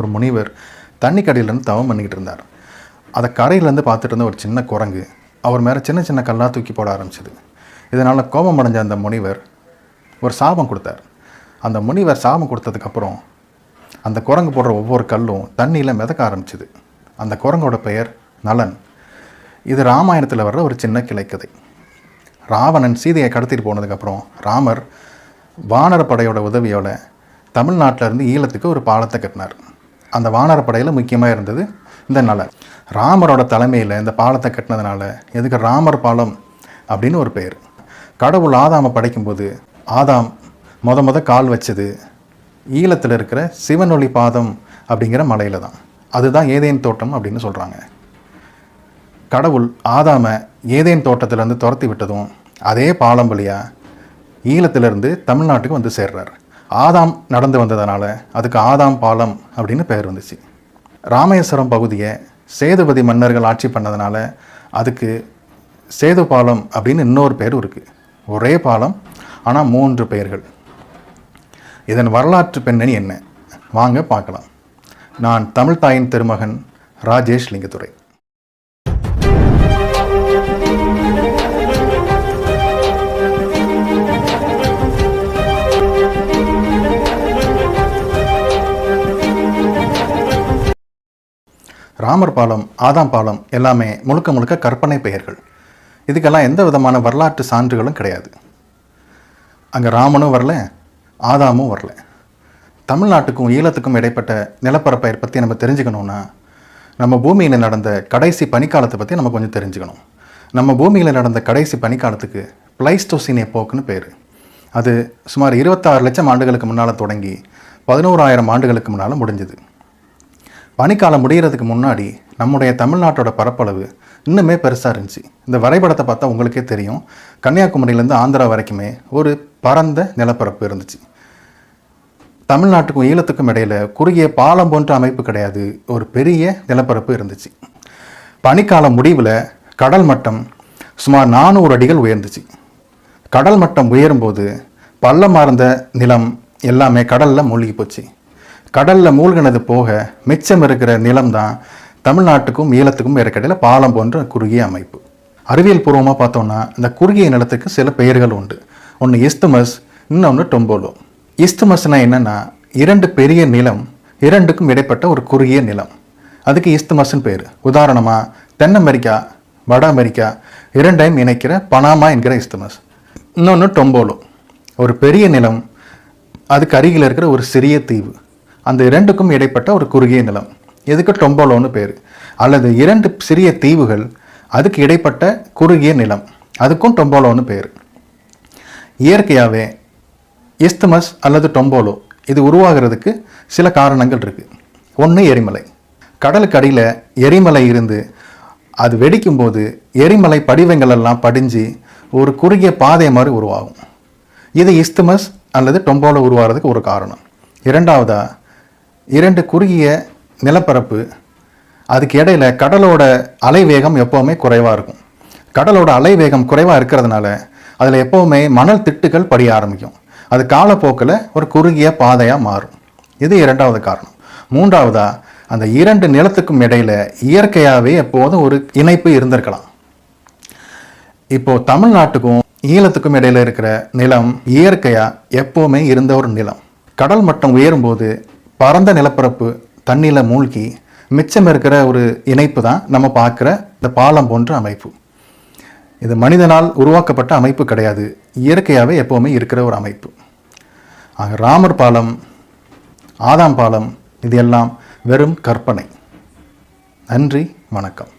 ஒரு முனிவர் தண்ணி கடையிலேருந்து தவம் பண்ணிக்கிட்டு இருந்தார். அதை கரையிலேருந்து பார்த்துட்டு இருந்த ஒரு சின்ன குரங்கு அவர் மேலே சின்ன சின்ன கல்லாக தூக்கி போட ஆரம்பிச்சது. இதனால் கோபம் அடைஞ்ச அந்த முனிவர் ஒரு சாபம் கொடுத்தார். அந்த முனிவர் சாபம் கொடுத்ததுக்கப்புறம் அந்த குரங்கு போடுற ஒவ்வொரு கல்லும் தண்ணியில் மிதக்க ஆரம்பிச்சிது. அந்த குரங்கோட பெயர் நலன். இது ராமாயணத்தில் வர்ற ஒரு சின்ன கிளைக்கதை. ராவணன் சீதையை கடத்திட்டு போனதுக்கப்புறம் ராமர் வானரப்படையோட உதவியோட தமிழ்நாட்டிலேருந்து ஈழத்துக்கு ஒரு பாலத்தை கட்டினார். அந்த வானரப்படையில் முக்கியமாக இருந்தது இந்த நலன் ராமரோட தலைமையில் இந்த பாலத்தை கட்டினதுனால எதுக்கு ராமர் பாலம் அப்படின்னு ஒரு பெயர். கடவுள் ஆதாமை படைக்கும்போது ஆதாம் மொத மொத கால் வச்சது ஈழத்தில் இருக்கிற சிவனொளி பாதம் அப்படிங்கிற மலையில் தான். அதுதான் ஏதேன் தோட்டம் அப்படின்னு சொல்கிறாங்க கடவுள் ஆதாமை ஏதேன் தோட்டத்திலேருந்து துரத்தி விட்டதும் அதே பாலம் வழியாக ஈழத்திலிருந்து தமிழ்நாட்டுக்கு வந்து சேர்றார். ஆதாம் நடந்து வந்ததுனால அதுக்கு ஆதாம் பாலம் அப்படின்னு பெயர் வந்துச்சு. ராமேஸ்வரம் பகுதியை சேதுபதி மன்னர்கள் ஆட்சி பண்ணதுனால அதுக்கு சேது பாலம் அப்படின்னு இன்னொரு பேர் இருக்குது ஒரே பாலம் ஆனால் மூன்று பெயர்கள். இதன் வரலாற்று பின்னணி என்ன? வாங்க பார்க்கலாம். நான் தமிழ் தாயின் திருமகன் ராஜேஷ் லிங்கத்துறை. ராமர் பாலம் ஆதாம் பாலம் எல்லாமே முழுக்க முழுக்க கற்பனை பெயர்கள். இதுக்கெல்லாம் எந்த விதமான வரலாற்று சான்றுகளும் கிடையாது. அங்கே ராமனும் வரல ஆதாமும் வரல. தமிழ்நாட்டுக்கும் ஈழத்துக்கும் இடைப்பட்ட நிலப்பரப்பை பற்றி நம்ம தெரிஞ்சுக்கணுன்னா நம்ம பூமியில் நடந்த கடைசி பனிக்காலத்தை பற்றி நம்ம கொஞ்சம் தெரிஞ்சுக்கணும். நம்ம பூமியில் நடந்த கடைசி பனிக்காலத்துக்கு பிளைஸ்டோசின் எப்போக்குன்னு பேர். அது சுமார் இருபத்தாறு லட்சம் ஆண்டுகளுக்கு முன்னால் தொடங்கி பதினோராயிரம் ஆண்டுகளுக்கு முன்னால் முடிஞ்சுது. பனிக்காலம் முடிகிறதுக்கு முன்னாடி நம்முடைய தமிழ்நாட்டோட பரப்பளவு இன்னுமே பெருசாக இருந்துச்சு. இந்த வரைபடத்தை பார்த்தா உங்களுக்கே தெரியும். கன்னியாகுமரியிலேருந்து ஆந்திரா வரைக்குமே ஒரு பரந்த நிலப்பரப்பு இருந்துச்சு. தமிழ்நாட்டுக்கும் ஈழத்துக்கும் இடையில குறுகிய பாலம் போன்ற அமைப்பு கிடையாது. ஒரு பெரிய நிலப்பரப்பு இருந்துச்சு. பனிக்காலம் முடிவில் கடல் மட்டம் சுமார் நானூறு அடிகள் உயர்ந்துச்சு. கடல் மட்டம் உயரும்போது பள்ளமார்ந்த நிலம் எல்லாமே கடலில் மூழ்கி போச்சு. கடலில் மூழ்கினது போக மிச்சம் இருக்கிற நிலம்தான் தமிழ்நாட்டுக்கும் ஈழத்துக்கும் இருக்கடையில் பாலம் போன்ற குறுகிய அமைப்பு. அறிவியல் பூர்வமாக பார்த்தோம்னா இந்த குறுகிய நிலத்துக்கு சில பெயர்கள் உண்டு. ஒன்று இஸ்துமஸ் இன்னொன்று டொம்போலோ. இஸ்துமஸ்னா என்னென்னா இரண்டு பெரிய நிலம் இரண்டுக்கும் இடைப்பட்ட ஒரு குறுகிய நிலம். அதுக்கு இஸ்துமஸ்ன்னு பேர். உதாரணமாக தென் அமெரிக்கா வட அமெரிக்கா இரண்டையும் இணைக்கிற பனாமா என்கிற இஸ்துமஸ். இன்னொன்று டொம்போலோ. ஒரு பெரிய நிலம் அதுக்கு அருகில் இருக்கிற ஒரு சிறிய தீவு. அந்த இரண்டுக்கும் இடைப்பட்ட ஒரு குறுகிய நிலம். எதுக்கு டொம்போலோன்னு பேர். அல்லது இரண்டு சிறிய தீவுகள் அதுக்கு இடைப்பட்ட குறுகிய நிலம். அதுக்கும் டொம்போலோன்னு பேர். இயற்கையாகவே இஸ்துமஸ் அல்லது டொம்போலோ இது உருவாகிறதுக்கு சில காரணங்கள் இருக்குது ஒன்று எரிமலை. கடலுக்கு அடியில் எரிமலை இருந்து அது வெடிக்கும்போது எரிமலை படிவங்கள் எல்லாம் படிஞ்சு ஒரு குறுகிய பாதை மாதிரி உருவாகும். இது இஸ்துமஸ் அல்லது டொம்போலோ உருவாகிறதுக்கு ஒரு காரணம். இரண்டாவதாக இரண்டு குறுகிய நிலப்பரப்பு அதுக்கு இடையில கடலோட அலைவேகம் எப்போவுமே குறைவாக இருக்கும். கடலோட அலைவேகம் குறைவாக இருக்கிறதுனால அதில் எப்போவுமே மணல் திட்டுகள் படிய ஆரம்பிக்கும். அது காலப்போக்கில் ஒரு குறுகிய பாதையாக மாறும். இது இரண்டாவது காரணம். மூன்றாவதாக அந்த இரண்டு நிலத்துக்கும் இடையில் இயற்கையாகவே எப்போதும் ஒரு இணைப்பு இருந்திருக்கலாம். இப்போ தமிழ்நாட்டுக்கும் ஈழத்துக்கும் இடையில் இருக்கிற நிலம் இயற்கையாக எப்போவுமே இருந்த ஒரு நிலம். கடல் மட்டம் உயரும்போது பரந்த நிலப்பரப்பு தண்ணியில் மூழ்கி மிச்சம் இருக்கிற ஒரு இணைப்பு தான் நம்ம பார்க்குற இந்த பாலம் போன்ற அமைப்பு. இது மனிதனால் உருவாக்கப்பட்ட அமைப்பு கிடையாது. இயற்கையாகவே எப்போவுமே இருக்கிற ஒரு அமைப்பு. ஆக ராமர் பாலம் ஆதாம் பாலம் இது எல்லாம் வெறும் கற்பனை. நன்றி வணக்கம்.